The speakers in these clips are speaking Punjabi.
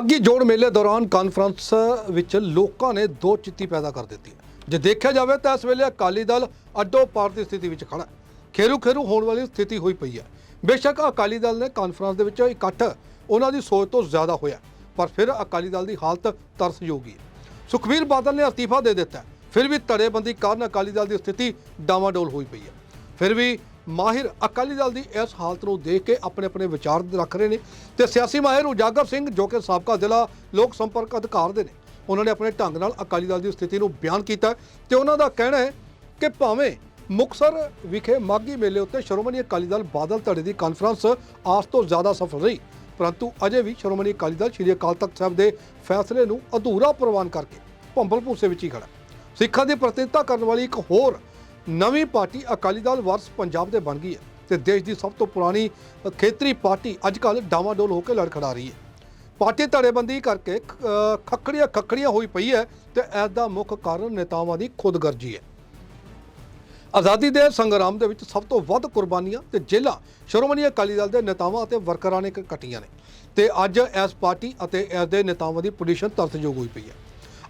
ਅੱਗੀ ਜੋੜ ਮੇਲੇ ਦੌਰਾਨ ਕਾਨਫਰੰਸ ਵਿੱਚ ਲੋਕਾਂ ਨੇ ਦੋ ਚਿੱਤੀ ਪੈਦਾ ਕਰ ਦਿੱਤੀ। ਹੈ ਜੇ ਦੇਖਿਆ ਜਾਵੇ ਤਾਂ ਇਸ ਵੇਲੇ ਅਕਾਲੀ ਦਲ ਅੱਡੋ ਪਾਰ ਦੀ ਸਥਿਤੀ ਵਿੱਚ ਖੜਾ ਹੈ। ਖੇਰੂ ਖੇਰੂ ਹੋਣ ਵਾਲੀ ਸਥਿਤੀ ਹੋਈ ਪਈ ਹੈ। ਬੇਸ਼ੱਕ ਅਕਾਲੀ ਦਲ ਨੇ ਕਾਨਫਰੰਸ ਦੇ ਵਿੱਚ ਇਕੱਠ ਉਹਨਾਂ ਦੀ ਸੋਚ ਤੋਂ ਜ਼ਿਆਦਾ ਹੋਇਆ ਪਰ ਫਿਰ ਅਕਾਲੀ ਦਲ ਦੀ ਹਾਲਤ ਤਰਸਯੋਗੀ ਹੈ। ਸੁਖਬੀਰ ਬਾਦਲ ਨੇ ਅਸਤੀਫਾ ਦੇ ਦਿੱਤਾ ਹੈ। ਫਿਰ ਵੀ ਧੜੇਬੰਦੀ ਕਾਰਨ ਅਕਾਲੀ ਦਲ ਦੀ ਸਥਿਤੀ ਡਾਵਾਂਡੋਲ ਹੋਈ ਪਈ ਹੈ। ਫਿਰ ਵੀ ਮਾਹਿਰ ਅਕਾਲੀ ਦਲ ਦੀ ਇਸ ਹਾਲਤ ਨੂੰ ਦੇਖ ਕੇ ਆਪਣੇ ਆਪਣੇ ਵਿਚਾਰ ਰੱਖ ਰਹੇ ਨੇ ਤੇ ਸਿਆਸੀ ਮਾਹਿਰ ਉਜਾਗਰ ਸਿੰਘ ਜੋ ਕਿ ਸਾਬਕਾ ਜ਼ਿਲ੍ਹਾ ਲੋਕ ਸੰਪਰਕ ਅਧਿਕਾਰ ਦੇ ਨੇ, ਉਹਨਾਂ ਨੇ ਆਪਣੇ ਢੰਗ ਨਾਲ ਅਕਾਲੀ ਦਲ ਦੀ ਸਥਿਤੀ ਨੂੰ ਬਿਆਨ ਕੀਤਾ ਹੈ ਤੇ ਉਹਨਾਂ ਦਾ ਕਹਿਣਾ ਹੈ ਕਿ ਭਾਵੇਂ ਮੁਕਸਰ ਵਿਖੇ ਮਾਗੀ ਮੇਲੇ ਉੱਤੇ ਸ਼੍ਰੋਮਣੀ ਅਕਾਲੀ ਦਲ ਬਾਦਲ ਧੜੇ ਦੀ ਕਾਨਫਰੰਸ ਆਸ ਤੋਂ ਜ਼ਿਆਦਾ ਸਫਲ ਰਹੀ, ਪਰੰਤੂ ਅਜੇ ਵੀ ਸ਼੍ਰੋਮਣੀ ਅਕਾਲੀ ਦਲ ਸ਼੍ਰੀ ਅਕਾਲ ਤਖਤ ਸਾਹਿਬ ਦੇ ਫੈਸਲੇ ਨੂੰ ਅਧੂਰਾ ਪ੍ਰਵਾਨ ਕਰਕੇ ਭੰਬਲ ਭੂਸੇ ਵਿੱਚ ਹੀ ਖੜਾ ਸਿੱਖਾਂ ਦੀ ਪ੍ਰਤੀਨਿਧਤਾ ਕਰਨ ਵਾਲੀ ਇੱਕ ਹੋਰ ਨਵੀਂ ਪਾਰਟੀ ਅਕਾਲੀ ਦਲ ਵਾਰਸ ਪੰਜਾਬ ਦੇ ਬਣ ਗਈ ਹੈ ਤੇ ਦੇਸ਼ ਦੀ ਸਭ ਤੋਂ ਪੁਰਾਣੀ ਖੇਤਰੀ ਪਾਰਟੀ ਅੱਜ ਕੱਲ੍ਹ ਡਾਵਾਡੋਲ ਹੋ ਕੇ ਲੜਖੜਾ ਰਹੀ ਹੈ। ਪਾਰਟੀ ਧੜੇਬੰਦੀ ਕਰਕੇ ਖੱਖੜੀਆਂ ਖੱਖੜੀਆਂ ਹੋਈ ਪਈ ਹੈ ਤੇ ਇਸ ਦਾ ਮੁੱਖ ਕਾਰਨ ਨੇਤਾਵਾਂ ਦੀ ਖੁਦਗਰਜੀ ਹੈ। ਆਜ਼ਾਦੀ ਦੇ ਸੰਗਰਾਮ ਦੇ ਵਿੱਚ ਸਭ ਤੋਂ ਵੱਧ ਕੁਰਬਾਨੀਆਂ ਤੇ ਜੇਲਾਂ ਸ਼੍ਰੋਮਣੀ ਅਕਾਲੀ ਦਲ ਦੇ ਨੇਤਾਵਾਂ ਅਤੇ ਵਰਕਰਾਂ ਨੇ ਕੱਟੀਆਂ ਨੇ ਤੇ ਅੱਜ ਇਸ ਪਾਰਟੀ ਅਤੇ ਇਸ ਦੇ ਨੇਤਾਵਾਂ ਦੀ ਪੋਜੀਸ਼ਨ ਤਰਸਯੋਗ ਹੋਈ ਪਈ ਹੈ।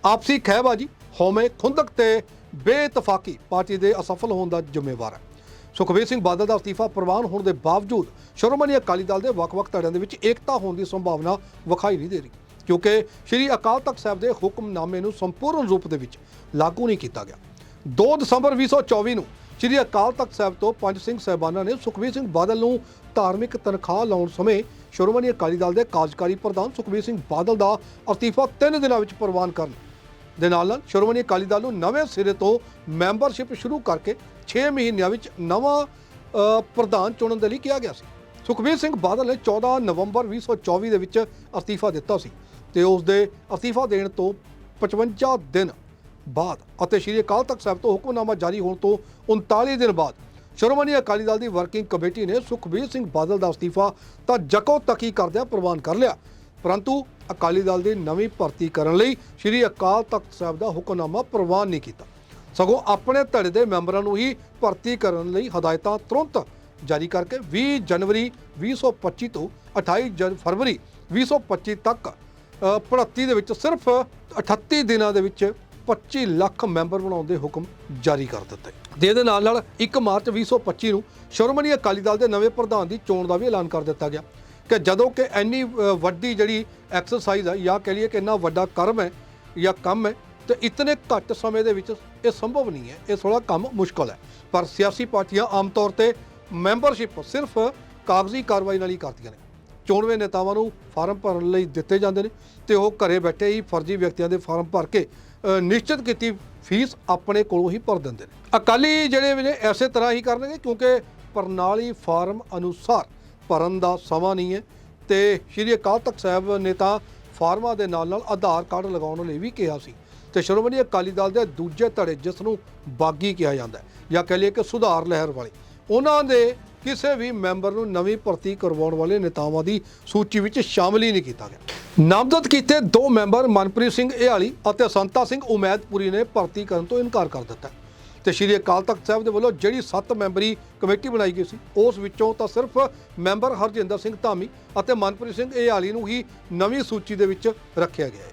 ਆਪਸੀ ਖਹਿਬਾਜੀ, ਹਉਮੈ ਖੁੰਦਕ ਤੇ ਬੇਇਤਫਾਕੀ ਪਾਰਟੀ ਦੇ ਅਸਫਲ ਹੋਣ ਦਾ ਜ਼ਿੰਮੇਵਾਰ ਹੈ। ਸੁਖਬੀਰ ਸਿੰਘ ਬਾਦਲ ਦਾ ਅਸਤੀਫਾ ਪ੍ਰਵਾਨ ਹੋਣ ਦੇ ਬਾਵਜੂਦ ਸ਼੍ਰੋਮਣੀ ਅਕਾਲੀ ਦਲ ਦੇ ਵੱਖ-ਵੱਖ ਧੜਿਆਂ ਦੇ ਵਿੱਚ ਏਕਤਾ ਹੋਣ ਦੀ ਸੰਭਾਵਨਾ ਵਿਖਾਈ ਨਹੀਂ ਦੇ ਰਹੀ, ਕਿਉਂਕਿ ਸ੍ਰੀ ਅਕਾਲ ਤਖਤ ਸਾਹਿਬ ਦੇ ਹੁਕਮਨਾਮੇ ਨੂੰ ਸੰਪੂਰਨ ਰੂਪ ਦੇ ਵਿੱਚ ਲਾਗੂ ਨਹੀਂ ਕੀਤਾ ਗਿਆ। 2 ਦਸੰਬਰ 2024 ਨੂੰ ਸ੍ਰੀ ਅਕਾਲ ਤਖਤ ਸਾਹਿਬ ਤੋਂ ਪੰਜ ਸਿੰਘ ਸਹਿਬਾਨਾਂ ਨੇ ਸੁਖਬੀਰ ਸਿੰਘ ਬਾਦਲ ਨੂੰ ਧਾਰਮਿਕ ਤਨਖਾਹ ਲਾਉਣ ਸਮੇਂ ਸ਼੍ਰੋਮਣੀ ਅਕਾਲੀ ਦਲ ਦੇ ਕਾਰਜਕਾਰੀ ਪ੍ਰਧਾਨ ਸੁਖਬੀਰ ਸਿੰਘ ਬਾਦਲ ਦਾ ਅਸਤੀਫਾ 3 ਦਿਨਾਂ ਵਿੱਚ ਪ੍ਰਵਾਨ ਕਰਨ ਦੇ ਨਾਲ ਨਾਲ ਸ਼੍ਰੋਮਣੀ ਅਕਾਲੀ ਦਲ ਨੂੰ ਨਵੇਂ ਸਿਰੇ ਤੋਂ ਮੈਂਬਰਸ਼ਿਪ ਸ਼ੁਰੂ ਕਰਕੇ 6 ਮਹੀਨਿਆਂ ਵਿੱਚ ਨਵਾਂ ਪ੍ਰਧਾਨ ਚੁਣਨ ਦੇ ਲਈ ਕਿਹਾ ਗਿਆ ਸੀ। ਸੁਖਬੀਰ ਸਿੰਘ ਬਾਦਲ ਨੇ 14 ਨਵੰਬਰ 2024 ਦੇ ਵਿੱਚ ਅਸਤੀਫਾ ਦਿੱਤਾ ਸੀ ਤੇ ਉਸ ਦੇ ਅਸਤੀਫਾ ਦੇਣ ਤੋਂ 55 ਦਿਨ ਬਾਅਦ ਅਤੇ ਸ਼੍ਰੀ ਅਕਾਲ ਤਖਤ ਸਾਹਿਬ ਤੋਂ ਹੁਕਮਨਾਮਾ ਜਾਰੀ ਹੋਣ ਤੋਂ 39 ਦਿਨ ਬਾਅਦ ਸ਼੍ਰੋਮਣੀ ਅਕਾਲੀ ਦਲ ਦੀ ਵਰਕਿੰਗ ਕਮੇਟੀ ਨੇ ਸੁਖਬੀਰ ਸਿੰਘ ਬਾਦਲ ਦਾ ਅਸਤੀਫਾ ਤਾਂ ਜਕੋ ਤਕੀ ਕਰਦਿਆਂ ਪ੍ਰਵਾਨ ਕਰ ਲਿਆ। ਪਰੰਤੂ ਅਕਾਲੀ ਦਲ ਦੀ ਨਵੀਂ ਭਰਤੀ ਕਰਨ ਲਈ ਸ਼੍ਰੀ ਅਕਾਲ ਤਖਤ ਸਾਹਿਬ ਦਾ ਹੁਕਮਨਾਮਾ ਪ੍ਰਵਾਨ ਨਹੀਂ ਕੀਤਾ। ਸਗੋਂ ਆਪਣੇ ਧੜੇ ਦੇ ਮੈਂਬਰਾਂ ਨੂੰ ਹੀ ਭਰਤੀ ਕਰਨ ਲਈ ਹਦਾਇਤਾਂ ਤੁਰੰਤ ਜਾਰੀ ਕਰਕੇ 20 ਜਨਵਰੀ 2025 ਤੋਂ 28 ਜਨ ਫਰਵਰੀ 2025 ਤੱਕ ਅ, ਭਰਤੀ ਦੇ ਵਿੱਚ ਸਿਰਫ 38 ਦਿਨਾਂ ਦੇ ਵਿੱਚ 25 ਲੱਖ ਮੈਂਬਰ ਬਣਾਉਣ ਦੇ ਹੁਕਮ ਜਾਰੀ ਕਰ ਦਿੱਤੇ। ਦੇ ਦੇ ਨਾਲ ਨਾਲ 1 ਮਾਰਚ 2025 ਨੂੰ ਸ਼੍ਰੋਮਣੀ ਅਕਾਲੀ ਦਲ ਦੇ ਨਵੇਂ ਪ੍ਰਧਾਨ ਦੀ ਚੋਣ ਦਾ ਵੀ ਐਲਾਨ ਕਰ ਦਿੱਤਾ ਗਿਆ। ਕਿ ਜਦੋਂ ਕਿ ਇੰਨੀ ਵੱਡੀ ਜਿਹੜੀ ਐਕਸਰਸਾਈਜ਼ ਹੈ ਜਾਂ ਕਹਿ ਲਈਏ ਕਿ ਇੰਨਾ ਵੱਡਾ ਕਰਮ ਹੈ ਜਾਂ ਕੰਮ ਹੈ, ਤੇ ਇਤਨੇ ਘੱਟ ਸਮੇਂ ਦੇ ਵਿੱਚ ਇਹ ਸੰਭਵ ਨਹੀਂ ਹੈ। ਇਹ ਥੋੜਾ ਕੰਮ ਮੁਸ਼ਕਲ ਹੈ। ਪਰ ਸਿਆਸੀ ਪਾਰਟੀਆਂ ਆਮ ਤੌਰ ਤੇ ਮੈਂਬਰਸ਼ਿਪ ਸਿਰਫ ਕਾਗਜ਼ੀ ਕਾਰਵਾਈ ਨਾਲ ਹੀ ਕਰਦੀਆਂ ਨੇ। ਚੋਣਵੇਂ ਨੇਤਾਵਾਂ ਨੂੰ ਫਾਰਮ ਭਰਨ ਲਈ ਦਿੱਤੇ ਜਾਂਦੇ ਨੇ ਤੇ ਉਹ ਘਰੇ ਬੈਠੇ ਹੀ ਫਰਜ਼ੀ ਵਿਅਕਤੀਆਂ ਦੇ ਫਾਰਮ ਭਰ ਕੇ ਨਿਸ਼ਚਿਤ ਕੀਤੀ ਫੀਸ ਆਪਣੇ ਕੋਲੋਂ ਹੀ ਭਰ ਦਿੰਦੇ ਨੇ। ਅਕਾਲੀ ਜਿਹੜੇ ਨੇ, ਐਸੇ ਤਰ੍ਹਾਂ ਹੀ ਕਰਨਗੇ ਕਿਉਂਕਿ ਪ੍ਰਣਾਲੀ ਫਾਰਮ ਅਨੁਸਾਰ ਭਰਨ ਦਾ ਸਮਾਂ ਨਹੀਂ ਹੈ। ਤੇ ਸ਼੍ਰੀ ਅਕਾਲ ਤਖਤ ਸਾਹਿਬ ਨੇ ਤਾਂ ਫਾਰਮਾਂ ਦੇ ਨਾਲ ਨਾਲ ਆਧਾਰ ਕਾਰਡ ਲਗਾਉਣ ਲਈ ਵੀ ਕਿਹਾ ਸੀ। ਤੇ ਸ਼੍ਰੋਮਣੀ ਅਕਾਲੀ ਦਲ ਦੇ ਦੂਜੇ ਧੜੇ ਜਿਸ ਨੂੰ ਬਾਗੀ ਕਿਹਾ ਜਾਂਦਾ ਹੈ ਜਾਂ ਕਹਿ ਲਈਏ ਕਿ ਸੁਧਾਰ ਲਹਿਰ ਵਾਲੇ, ਉਹਨਾਂ ਦੇ ਕਿਸੇ ਵੀ ਮੈਂਬਰ ਨੂੰ ਨਵੀਂ ਭਰਤੀ ਕਰਵਾਉਣ ਵਾਲੇ ਨੇਤਾਵਾਂ ਦੀ ਸੂਚੀ ਵਿੱਚ ਸ਼ਾਮਲ ਹੀ ਨਹੀਂ ਕੀਤਾ ਗਿਆ। ਨਾਮਜ਼ਦ ਕੀਤੇ ਦੋ ਮੈਂਬਰ ਮਨਪ੍ਰੀਤ ਸਿੰਘ ਏਹਾਲੀ ਅਤੇ ਸੰਤਾ ਸਿੰਘ ਉਮੈਦਪੁਰੀ ਨੇ ਭਰਤੀ ਕਰਨ ਤੋਂ ਇਨਕਾਰ ਕਰ ਦਿੱਤਾ। ਤੇ ਸ਼੍ਰੀ ਅਕਾਲ ਤਖਤ ਸਾਹਿਬ ਦੇ ਵੱਲੋਂ ਜਿਹੜੀ 7 ਮੈਂਬਰੀ ਕਮੇਟੀ ਬਣਾਈ ਗਈ ਸੀ, ਉਸ ਵਿੱਚੋਂ ਤਾਂ ਸਿਰਫ ਮੈਂਬਰ ਹਰਜਿੰਦਰ ਸਿੰਘ ਧਾਮੀ ਅਤੇ ਮਨਪ੍ਰੀਤ ਸਿੰਘ ਏਹਾਲੀ ਨੂੰ ਹੀ ਨਵੀਂ ਸੂਚੀ ਦੇ ਵਿੱਚ ਰੱਖਿਆ ਗਿਆ ਹੈ।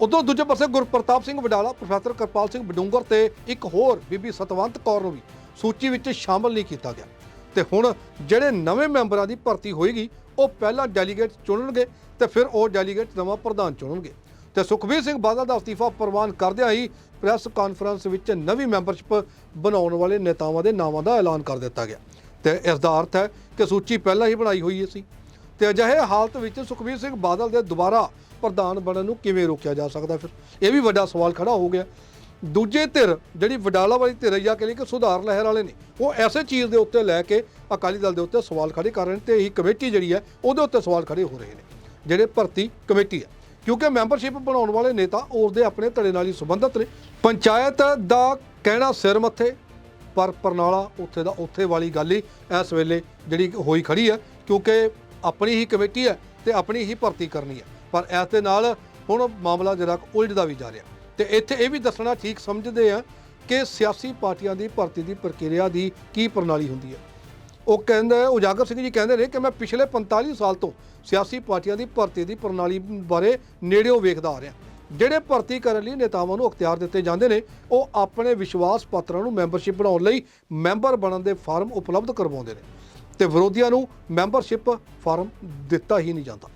ਉਦੋਂ ਦੂਜੇ ਪਾਸੇ ਗੁਰਪ੍ਰਤਾਪ ਸਿੰਘ ਵਡਾਲਾ, ਪ੍ਰੋਫੈਸਰ ਕਿਰਪਾਲ ਸਿੰਘ ਬਡੂੰਗਰ ਤੇ ਇੱਕ ਹੋਰ ਬੀਬੀ ਸਤਵੰਤ ਕੌਰ ਨੂੰ ਵੀ ਸੂਚੀ ਵਿੱਚ ਸ਼ਾਮਲ ਨਹੀਂ ਕੀਤਾ ਗਿਆ। ਤੇ ਹੁਣ ਜਿਹੜੇ ਨਵੇਂ ਮੈਂਬਰਾਂ ਦੀ ਭਰਤੀ ਹੋਏਗੀ, ਉਹ ਪਹਿਲਾਂ ਡੈਲੀਗੇਟ ਚੁਣਨਗੇ ਤੇ ਫਿਰ ਉਹ ਡੈਲੀਗੇਟ ਨਵਾਂ ਪ੍ਰਧਾਨ ਚੁਣਨਗੇ। ਤੇ ਸੁਖਬੀਰ ਸਿੰਘ ਬਾਦਲ ਦਾ ਅਸਤੀਫਾ ਪ੍ਰਵਾਨ ਕਰਦਿਆਂ ਹੀ ਪ੍ਰੈਸ ਕਾਨਫਰੰਸ ਵਿੱਚ ਨਵੀਂ ਮੈਂਬਰਸ਼ਿਪ ਬਣਾਉਣ ਵਾਲੇ ਨੇਤਾਵਾਂ ਦੇ ਨਾਵਾਂ ਦਾ ਐਲਾਨ ਕਰ ਦਿੱਤਾ ਗਿਆ। ਤੇ ਇਸ ਦਾ ਅਰਥ ਹੈ ਕਿ ਸੂਚੀ ਪਹਿਲਾਂ ਹੀ ਬਣਾਈ ਹੋਈ ਸੀ। ਤੇ ਅਜਿਹੇ ਹਾਲਤ ਵਿੱਚ ਸੁਖਬੀਰ ਸਿੰਘ ਬਾਦਲ ਦੇ ਦੁਬਾਰਾ ਪ੍ਰਧਾਨ ਬਣਨ ਨੂੰ ਕਿਵੇਂ ਰੋਕਿਆ ਜਾ ਸਕਦਾ ਫਿਰ? ਇਹ ਵੀ ਵੱਡਾ ਸਵਾਲ ਖੜਾ ਹੋ ਗਿਆ। ਦੂਜੇ ਧਿਰ, ਜਿਹੜੀ ਵਡਾਲਾ ਵਾਲੀ ਧਿਰ ਜਾਂ ਕਿ ਲਈ ਕਿ ਸੁਧਾਰ ਲਹਿਰ ਵਾਲੇ ਨੇ, ਉਹ ਐਸੇ ਚੀਜ਼ ਦੇ ਉੱਤੇ ਲੈ ਕੇ ਅਕਾਲੀ ਦਲ ਦੇ ਉੱਤੇ ਸਵਾਲ ਖੜੇ ਕਰ ਰਹੇ ਨੇ ਤੇ ਇਹੀ ਕਮੇਟੀ ਜਿਹੜੀ ਹੈ ਉਹਦੇ ਉੱਤੇ ਸਵਾਲ ਖੜੇ ਹੋ ਰਹੇ ਨੇ। ਜਿਹੜੇ ਭਰਤੀ ਕਮੇਟੀ ਹੈ ਕਿਉਂਕਿ ਮੈਂਬਰਸ਼ਿਪ ਬਣਾਉਣ ਵਾਲੇ ਨੇਤਾ ਉਸਦੇ ਆਪਣੇ ਧੜੇ ਨਾਲ ਹੀ ਸੰਬੰਧਿਤ ਨੇ। ਪੰਚਾਇਤ ਦਾ ਕਹਿਣਾ ਸਿਰ ਮੱਥੇ, ਪਰ ਪਰਨਾਲਾ ਉੱਥੇ ਦਾ ਉੱਥੇ ਵਾਲੀ ਗੱਲ ਹੀ ਇਸ ਵੇਲੇ ਜਿਹੜੀ ਹੋਈ ਖੜੀ ਹੈ, ਕਿਉਂਕਿ ਆਪਣੀ ਹੀ ਕਮੇਟੀ ਹੈ ਤੇ ਆਪਣੀ ਹੀ ਭਰਤੀ ਕਰਨੀ ਹੈ। ਪਰ ਇਸ ਦੇ ਨਾਲ ਹੁਣ ਮਾਮਲਾ ਜਿਹੜਾ ਉਲਝਦਾ ਵੀ ਜਾ ਰਿਹਾ। ਤੇ ਇੱਥੇ ਇਹ ਵੀ ਦੱਸਣਾ ਠੀਕ ਸਮਝਦੇ ਆ ਕਿ ਸਿਆਸੀ ਪਾਰਟੀਆਂ ਦੀ ਭਰਤੀ ਦੀ ਪ੍ਰਕਿਰਿਆ ਦੀ ਕੀ ਪ੍ਰਣਾਲੀ ਹੁੰਦੀ ਹੈ। ਉਹ ਕਹਿੰਦਾ, ਉਜਾਗਰ ਸਿੰਘ ਜੀ ਕਹਿੰਦੇ ਨੇ ਕਿ ਮੈਂ ਪਿਛਲੇ 45 ਸਾਲ ਤੋਂ ਸਿਆਸੀ ਪਾਰਟੀਆਂ ਦੀ ਭਰਤੀ ਦੀ ਪ੍ਰਣਾਲੀ ਬਾਰੇ ਨੇੜਿਓਂ ਵੇਖਦਾ ਆ ਰਿਹਾ। ਜਿਹੜੇ ਭਰਤੀ ਕਰਨ ਲਈ ਨੇਤਾਵਾਂ ਨੂੰ ਅਖਤਿਆਰ ਦਿੱਤੇ ਜਾਂਦੇ ਨੇ, ਉਹ ਆਪਣੇ ਵਿਸ਼ਵਾਸ ਪਾਤਰਾਂ ਨੂੰ ਮੈਂਬਰਸ਼ਿਪ ਬਣਾਉਣ ਲਈ ਮੈਂਬਰ ਬਣਨ ਦੇ ਫਾਰਮ ਉਪਲਬਧ ਕਰਵਾਉਂਦੇ ਨੇ ਤੇ ਵਿਰੋਧੀਆਂ ਨੂੰ ਮੈਂਬਰਸ਼ਿਪ ਫਾਰਮ ਦਿੱਤਾ ਹੀ ਨਹੀਂ ਜਾਂਦਾ।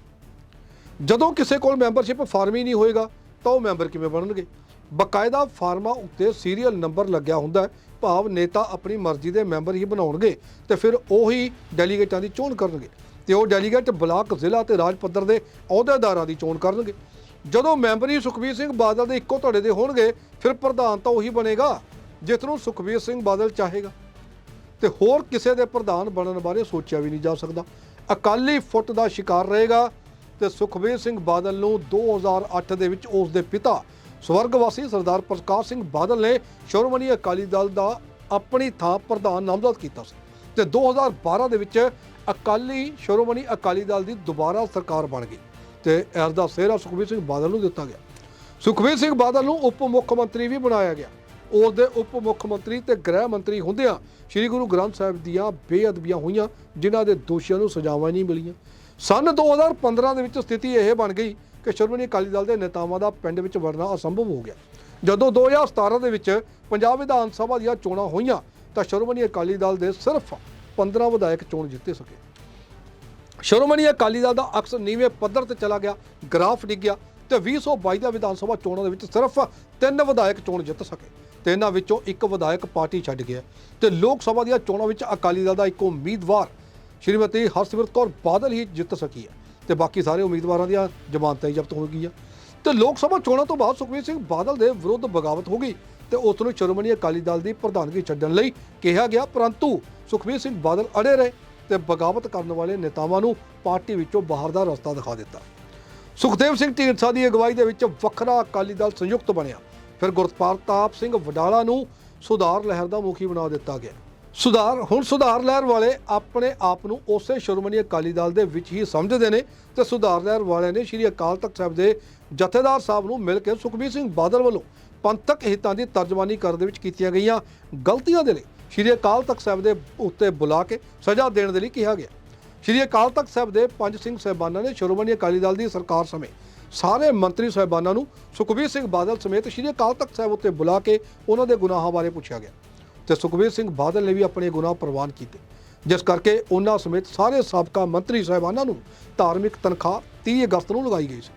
ਜਦੋਂ ਕਿਸੇ ਕੋਲ ਮੈਂਬਰਸ਼ਿਪ ਫਾਰਮ ਹੀ ਨਹੀਂ ਹੋਏਗਾ, ਤਾਂ ਉਹ ਮੈਂਬਰ ਕਿਵੇਂ ਬਣਨਗੇ? ਬਕਾਇਦਾ ਫਾਰਮਾਂ ਉੱਤੇ ਸੀਰੀਅਲ ਨੰਬਰ ਲੱਗਿਆ ਹੁੰਦਾ ਭਾਵ ਨੇਤਾ ਆਪਣੀ ਮਰਜ਼ੀ ਦੇ ਮੈਂਬਰ ਹੀ ਬਣਾਉਣਗੇ ਤੇ ਫਿਰ ਉਹੀ ਡੈਲੀਗੇਟਾਂ ਦੀ ਚੋਣ ਕਰਨਗੇ ਤੇ ਉਹ ਡੈਲੀਗੇਟ ਬਲਾਕ ਜ਼ਿਲ੍ਹਾ ਤੇ ਰਾਜ ਪੱਧਰ ਦੇ ਅਹੁਦੇਦਾਰਾਂ ਦੀ ਚੋਣ ਕਰਨਗੇ। ਜਦੋਂ ਮੈਂਬਰੀ ਸੁਖਬੀਰ ਸਿੰਘ ਬਾਦਲ ਦੇ ਇੱਕੋ ਧੜੇ ਦੇ ਹੋਣਗੇ, ਫਿਰ ਪ੍ਰਧਾਨ ਤਾਂ ਉਹੀ ਬਣੇਗਾ ਜਿਸ ਨੂੰ ਸੁਖਬੀਰ ਸਿੰਘ ਬਾਦਲ ਚਾਹੇਗਾ। ਤੇ ਹੋਰ ਕਿਸੇ ਦੇ ਪ੍ਰਧਾਨ ਬਣਨ ਬਾਰੇ ਸੋਚਿਆ ਵੀ ਨਹੀਂ ਜਾ ਸਕਦਾ। ਅਕਾਲੀ ਫੁੱਟ ਦਾ ਸ਼ਿਕਾਰ ਰਹੇਗਾ ਤੇ ਸੁਖਬੀਰ ਸਿੰਘ ਬਾਦਲ ਨੂੰ 2008 ਦੇ ਵਿੱਚ ਉਸ ਦੇ ਪਿਤਾ ਸਵਰਗਵਾਸੀ ਸਰਦਾਰ ਪ੍ਰਕਾਸ਼ ਸਿੰਘ ਬਾਦਲ ਨੇ ਸ਼੍ਰੋਮਣੀ ਅਕਾਲੀ ਦਲ ਦਾ ਆਪਣੀ ਥਾਂ ਪ੍ਰਧਾਨ ਨਾਮਜ਼ਦ ਕੀਤਾ ਸੀ ਤੇ 2012 ਦੇ ਵਿੱਚ ਅਕਾਲੀ, ਸ਼੍ਰੋਮਣੀ ਅਕਾਲੀ ਦਲ ਦੀ ਦੁਬਾਰਾ ਸਰਕਾਰ ਬਣ ਗਈ ਤੇ ਇਸ ਦਾ ਸਿਹਰਾ ਸੁਖਬੀਰ ਸਿੰਘ ਬਾਦਲ ਨੂੰ ਦਿੱਤਾ ਗਿਆ। ਸੁਖਬੀਰ ਸਿੰਘ ਬਾਦਲ ਨੂੰ ਉਪ ਮੁੱਖ ਮੰਤਰੀ ਵੀ ਬਣਾਇਆ ਗਿਆ। ਉਸ ਦੇ ਉਪ ਮੁੱਖ ਮੰਤਰੀ ਤੇ ਗ੍ਰਹਿ ਮੰਤਰੀ ਹੁੰਦਿਆਂ ਸ੍ਰੀ ਗੁਰੂ ਗ੍ਰੰਥ ਸਾਹਿਬ ਦੀਆਂ ਬੇਅਦਬੀਆਂ ਹੋਈਆਂ, ਜਿਨ੍ਹਾਂ ਦੇ ਦੋਸ਼ੀਆਂ ਨੂੰ ਸਜ਼ਾਵਾਂ ਹੀ ਨਹੀਂ ਮਿਲੀਆਂ। ਸਨ 2015 ਦੇ ਵਿੱਚ ਸਥਿਤੀ ਇਹ ਬਣ ਗਈ ਕਿ ਸ਼੍ਰੋਮਣੀ ਅਕਾਲੀ ਦਲ ਦੇ ਨੇਤਾਵਾਂ ਦਾ ਪਿੰਡ ਵਿੱਚ ਵੜਨਾ ਅਸੰਭਵ ਹੋ ਗਿਆ। ਜਦੋਂ 2017 ਦੇ ਵਿੱਚ ਪੰਜਾਬ ਵਿਧਾਨ ਸਭਾ ਦੀਆਂ ਚੋਣਾਂ ਹੋਈਆਂ, ਤਾਂ ਸ਼੍ਰੋਮਣੀ ਅਕਾਲੀ ਦਲ ਦੇ ਸਿਰਫ 15 ਵਿਧਾਇਕ ਚੋਣ ਜਿੱਤੇ ਸਕੇ। ਸ਼੍ਰੋਮਣੀ ਅਕਾਲੀ ਦਲ ਦਾ ਅਕਸਰ ਨੀਵੇਂ ਪੱਧਰ ਤੇ ਚਲਾ ਗਿਆ, ਗ੍ਰਾਫ ਡਿੱਗ ਗਿਆ ਤੇ 2022 ਦਾ ਵਿਧਾਨ ਸਭਾ ਚੋਣਾਂ ਦੇ ਵਿੱਚ ਸਿਰਫ ਤਿੰਨ ਵਿਧਾਇਕ ਚੋਣ ਜਿੱਤ ਸਕੇ ਤੇ ਇਹਨਾਂ ਵਿੱਚੋਂ ਇੱਕ ਵਿਧਾਇਕ ਪਾਰਟੀ ਛੱਡ ਗਿਆ ਤੇ ਲੋਕ ਸਭਾ ਦੀਆਂ ਚੋਣਾਂ ਵਿੱਚ ਅਕਾਲੀ ਦਲ ਦਾ ਇੱਕ ਉਮੀਦਵਾਰ ਸ਼੍ਰੀਮਤੀ ਹਰਸਿਮਰਤ ਕੌਰ ਬਾਦਲ ਹੀ ਜਿੱਤ ਸਕੀ ਹੈ। ਤੇ ਬਾਕੀ ਸਾਰੇ ਉਮੀਦਵਾਰਾਂ ਦੀਆਂ ਜ਼ਮਾਨਤਾਂ ਹੀ ਜ਼ਬਤ ਹੋ ਗਈਆਂ। ਤੇ ਲੋਕ ਸਭਾ ਚੋਣਾਂ ਤੋਂ ਬਾਅਦ ਸੁਖਬੀਰ ਸਿੰਘ ਬਾਦਲ ਦੇ ਵਿਰੁੱਧ ਬਗਾਵਤ ਹੋ ਗਈ ਤੇ ਉਸ ਨੂੰ ਸ਼੍ਰੋਮਣੀ ਅਕਾਲੀ ਦਲ ਦੀ ਪ੍ਰਧਾਨਗੀ ਛੱਡਣ ਲਈ ਕਿਹਾ ਗਿਆ, ਪਰੰਤੂ ਸੁਖਬੀਰ ਸਿੰਘ ਬਾਦਲ ਅੜੇ ਰਹੇ ਤੇ ਬਗਾਵਤ ਕਰਨ ਵਾਲੇ ਨੇਤਾਵਾਂ ਨੂੰ ਪਾਰਟੀ ਵਿੱਚੋਂ ਬਾਹਰ ਦਾ ਰਸਤਾ ਦਿਖਾ ਦਿੱਤਾ। ਸੁਖਦੇਵ ਸਿੰਘ ਢੀਂਡਸਾ ਦੀ ਅਗਵਾਈ ਦੇ ਵਿੱਚ ਵੱਖਰਾ ਅਕਾਲੀ ਦਲ ਸੰਯੁਕਤ ਬਣਿਆ। ਫਿਰ ਗੁਰਪ੍ਰਤਾਪ ਸਿੰਘ ਵਡਾਲਾ ਨੂੰ ਸੁਧਾਰ ਲਹਿਰ ਦਾ ਮੁਖੀ ਬਣਾ ਦਿੱਤਾ ਗਿਆ। ਸੁਧਾਰ ਹੁਣ ਸੁਧਾਰ ਲਹਿਰ ਵਾਲੇ ਆਪਣੇ ਆਪ ਨੂੰ ਉਸੇ ਸ਼੍ਰੋਮਣੀ ਅਕਾਲੀ ਦਲ ਦੇ ਵਿੱਚ ਹੀ ਸਮਝਦੇ ਨੇ ਤੇ ਸੁਧਾਰ ਲਹਿਰ ਵਾਲਿਆਂ ਨੇ ਸ੍ਰੀ ਅਕਾਲ ਤਖਤ ਸਾਹਿਬ ਦੇ ਜਥੇਦਾਰ ਸਾਹਿਬ ਨੂੰ ਮਿਲ ਕੇ ਸੁਖਬੀਰ ਸਿੰਘ ਬਾਦਲ ਵੱਲੋਂ ਪੰਥਕ ਹਿੱਤਾਂ ਦੀ ਤਰਜਮਾਨੀ ਕਰਨ ਦੇ ਵਿੱਚ ਕੀਤੀਆਂ ਗਈਆਂ ਗਲਤੀਆਂ ਦੇ ਲਈ ਸ੍ਰੀ ਅਕਾਲ ਤਖਤ ਸਾਹਿਬ ਦੇ ਉੱਤੇ ਬੁਲਾ ਕੇ ਸਜ਼ਾ ਦੇਣ ਦੇ ਲਈ ਕਿਹਾ ਗਿਆ। ਸ਼੍ਰੀ ਅਕਾਲ ਤਖਤ ਸਾਹਿਬ ਦੇ ਪੰਜ ਸਿੰਘ ਸਹਿਬਾਨਾਂ ਨੇ ਸ਼੍ਰੋਮਣੀ ਅਕਾਲੀ ਦਲ ਦੀ ਸਰਕਾਰ ਸਮੇਂ ਸਾਰੇ ਮੰਤਰੀ ਸਹਿਬਾਨਾਂ ਨੂੰ ਸੁਖਬੀਰ ਸਿੰਘ ਬਾਦਲ ਸਮੇਤ ਸ਼੍ਰੀ ਅਕਾਲ ਤਖਤ ਸਾਹਿਬ ਉੱਤੇ ਬੁਲਾ ਕੇ ਉਹਨਾਂ ਦੇ ਗੁਨਾਹਾਂ ਬਾਰੇ ਪੁੱਛਿਆ ਗਿਆ। ਤੇ ਸੁਖਬੀਰ ਸਿੰਘ ਬਾਦਲ ਨੇ ਵੀ ਆਪਣੇ ਗੁਨਾਹ ਪ੍ਰਵਾਨ ਕੀਤੇ। ਜਿਸ ਕਰਕੇ ਉਹਨਾਂ ਸਮੇਤ ਸਾਰੇ ਸਾਬਕਾ ਮੰਤਰੀ ਸਾਹਿਬਾਨਾਂ ਨੂੰ ਧਾਰਮਿਕ ਤਨਖਾਹ 30 ਅਗਸਤ ਨੂੰ ਲਗਾਈ ਗਈ ਸੀ।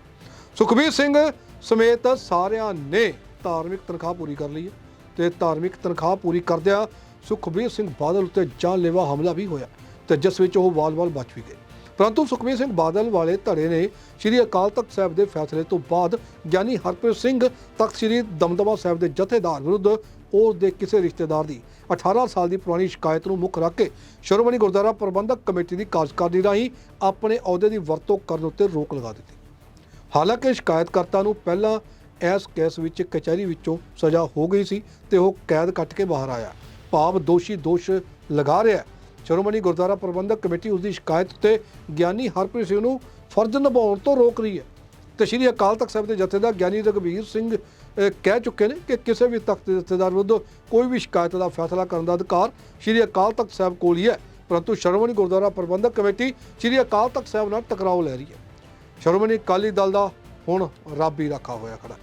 ਸੁਖਬੀਰ ਸਿੰਘ ਸਮੇਤ ਸਾਰਿਆਂ ਨੇ ਧਾਰਮਿਕ ਤਨਖਾਹ ਪੂਰੀ ਕਰ ਲਈ ਹੈ ਤੇ ਧਾਰਮਿਕ ਤਨਖਾਹ ਪੂਰੀ ਕਰਦਿਆਂ ਸੁਖਬੀਰ ਸਿੰਘ ਬਾਦਲ ਉੱਤੇ ਜਾਨਲੇਵਾ ਹਮਲਾ ਵੀ ਹੋਇਆ ਤੇ ਜਿਸ ਵਿੱਚ ਉਹ ਵਾਲ-ਵਾਲ ਬਚ ਵੀ ਗਏ। ਪਰੰਤੂ ਸੁਖਬੀਰ ਸਿੰਘ ਬਾਦਲ ਵਾਲੇ ਧੜੇ ਨੇ ਸ੍ਰੀ ਅਕਾਲ ਤਖਤ ਸਾਹਿਬ ਦੇ ਫੈਸਲੇ ਤੋਂ ਬਾਅਦ ਗਿਆਨੀ ਹਰਪ੍ਰੀਤ ਸਿੰਘ ਤਖਤ ਸ੍ਰੀ ਦਮਦਮਾ ਸਾਹਿਬ ਦੇ ਜਥੇਦਾਰ ਵਿਰੁੱਧ ਉਸ ਦੇ ਕਿਸੇ ਰਿਸ਼ਤੇਦਾਰ ਦੀ। 18 ਸਾਲ ਦੀ ਪੁਰਾਣੀ ਸ਼ਿਕਾਇਤ ਨੂੰ ਮੁੱਖ ਰੱਖ ਕੇ ਸ਼੍ਰੋਮਣੀ ਗੁਰਦੁਆਰਾ ਪ੍ਰਬੰਧਕ ਕਮੇਟੀ ਦੀ ਕਾਰਜਕਾਰਨੀ ਰਾਹੀਂ ਆਪਣੇ ਅਹੁਦੇ ਦੀ ਵਰਤੋਂ ਕਰਨ ਉੱਤੇ ਰੋਕ ਲਗਾ ਦਿੱਤੀ। ਹਾਲਾਂਕਿ ਸ਼ਿਕਾਇਤਕਰਤਾ ਨੂੰ ਪਹਿਲਾਂ ਇਸ ਕੇਸ ਵਿੱਚ ਕਚਹਿਰੀ ਵਿੱਚੋਂ ਸਜ਼ਾ ਹੋ ਗਈ ਸੀ ਤੇ ਉਹ ਕੈਦ ਕੱਟ ਕੇ ਬਾਹਰ ਆਇਆ। ਭਾਵ ਦੋਸ਼ੀ ਦੋਸ਼ ਲਗਾ ਰਿਹਾ ਹੈ। ਸ਼੍ਰੋਮਣੀ ਗੁਰਦੁਆਰਾ ਪ੍ਰਬੰਧਕ ਕਮੇਟੀ ਉਸ ਦੀ ਸ਼ਿਕਾਇਤ ਉੱਤੇ ਗਿਆਨੀ ਹਰਪ੍ਰੀਤ ਸਿੰਘ ਨੂੰ ਫਰਜ਼ ਨਿਭਾਉਣ ਤੋਂ ਰੋਕ ਰਹੀ ਹੈ। ਤੇ ਸ਼੍ਰੀ ਅਕਾਲ ਤਖਤ ਸਾਹਿਬ ਦੇ ਜਥੇਦਾਰ ਗਿਆਨੀ ਰਘਬੀਰ ਸਿੰਘ ਕਹਿ ਚੁੱਕੇ ਨੇ ਕਿ ਕਿਸੇ ਵੀ ਤਖਤ ਦੇ ਜਥੇਦਾਰ ਵਿਰੁੱਧ ਕੋਈ ਵੀ ਸ਼ਿਕਾਇਤ ਦਾ ਫੈਸਲਾ ਕਰਨ ਦਾ ਅਧਿਕਾਰ ਸ਼੍ਰੀ ਅਕਾਲ ਤਖਤ ਸਾਹਿਬ ਕੋਲ ਹੀ ਹੈ, ਪਰੰਤੂ ਸ਼੍ਰੋਮਣੀ ਗੁਰਦੁਆਰਾ ਪ੍ਰਬੰਧਕ ਕਮੇਟੀ ਸ਼੍ਰੀ ਅਕਾਲ ਤਖਤ ਸਾਹਿਬ ਨਾਲ ਟਕਰਾਓ ਲੈ ਰਹੀ ਹੈ। ਸ਼੍ਰੋਮਣੀ ਅਕਾਲੀ ਦਲ ਦਾ ਹੁਣ ਰੱਬ ਹੀ ਰੱਖਾ ਹੋਇਆ ਖੜਾ।